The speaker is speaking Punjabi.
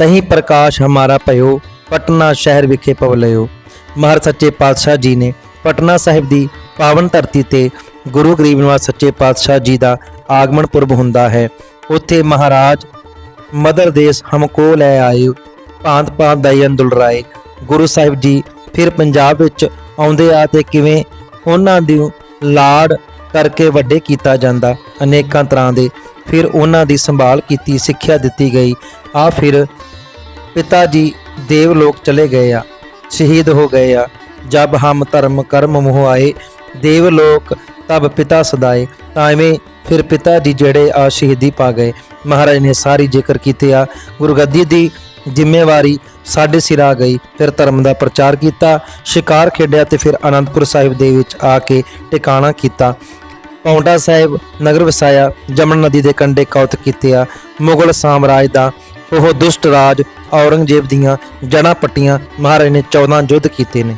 ਤਹੀਂ ਪ੍ਰਕਾਸ਼ ਹਮਾਰਾ ਭਇਓ ਪਟਨਾ ਸ਼ਹਿਰ ਵਿਖੇ ਪਵਲਿਓ। ਮਹਾਰਾਜ ਸੱਚੇ ਪਾਤਸ਼ਾਹ ਜੀ ਨੇ ਪਟਨਾ ਸਾਹਿਬ ਦੀ ਪਾਵਨ ਧਰਤੀ ਤੇ ਗੁਰੂ ਗਰੀਬ ਨਿਵਾਸ ਸੱਚੇ ਪਾਤਸ਼ਾਹ ਜੀ ਦਾ ਆਗਮਨ ਪੁਰਬ ਹੁੰਦਾ ਹੈ। ਉੱਥੇ ਮਹਾਰਾਜ ਮਦਰ ਦੇਸ ਹਮਕੋ ਲੈ ਆਏ, ਭਾਂਤ ਭਾਂਤ ਦਇਨ ਦੁਲਰਾਏ ਗੁਰੂ ਸਾਹਿਬ ਜੀ ਫਿਰ ਪੰਜਾਬ ਵਿੱਚ ਆਉਂਦੇ ਆ ਤੇ ਕਿਵੇਂ ਉਹਨਾਂ ਦੀ ਲਾੜ ਕਰਕੇ ਵੱਡੇ ਕੀਤਾ ਜਾਂਦਾ, ਅਨੇਕਾਂ ਤਰ੍ਹਾਂ ਦੇ ਫਿਰ ਉਹਨਾਂ ਦੀ ਸੰਭਾਲ ਕੀਤੀ, ਸਿੱਖਿਆ ਦਿੱਤੀ ਗਈ। ਆ ਫਿਰ ਪਿਤਾ ਜੀ ਦੇਵ ਲੋਕ ਚਲੇ ਗਏ ਆ, ਸ਼ਹੀਦ ਹੋ ਗਏ ਆ। ਜਬ ਹਮ ਧਰਮ ਕਰਮ ਮੋਹ ਆਏ, ਦੇਵ ਲੋਕ ਤਬ ਪਿਤਾ ਸਦਾਏ। ਤਾਂ ਐਵੇਂ ਫਿਰ ਪਿਤਾ ਜੀ ਜਿਹੜੇ ਆ ਸ਼ਹੀਦੀ ਪਾ ਗਏ। ਮਹਾਰਾਜ ਨੇ ਸਾਰੀ ਜ਼ਿਕਰ ਕੀਤੇ ਆ। ਗੁਰਗੱਦੀ ਦੀ ਜ਼ਿੰਮੇਵਾਰੀ ਸਾਡੇ ਸਿਰ ਆ ਗਈ। ਫਿਰ ਧਰਮ ਦਾ ਪ੍ਰਚਾਰ ਕੀਤਾ, ਸ਼ਿਕਾਰ ਖੇਡਿਆ ਤੇ ਫਿਰ ਅਨੰਦਪੁਰ ਸਾਹਿਬ ਦੇ ਵਿੱਚ ਆ ਕੇ ਟਿਕਾਣਾ ਕੀਤਾ। ਪੌਂਟਾ ਸਾਹਿਬ ਨਗਰ ਵਸਾਇਆ, ਜਮਨ ਨਦੀ ਦੇ ਕੰਢੇ ਕੌਤ ਕੀਤੇ ਆ। ਮੁਗਲ ਸਾਮਰਾਜ ਦਾ ਉਹ ਦੁਸ਼ਟ ਰਾਜ ਔਰੰਗਜ਼ੇਬ ਦੀਆਂ ਜੜ੍ਹਾਂ ਪੱਟੀਆਂ ਮਹਾਰਾਜ ਨੇ 14 ਯੁੱਧ ਕੀਤੇ ਨੇ।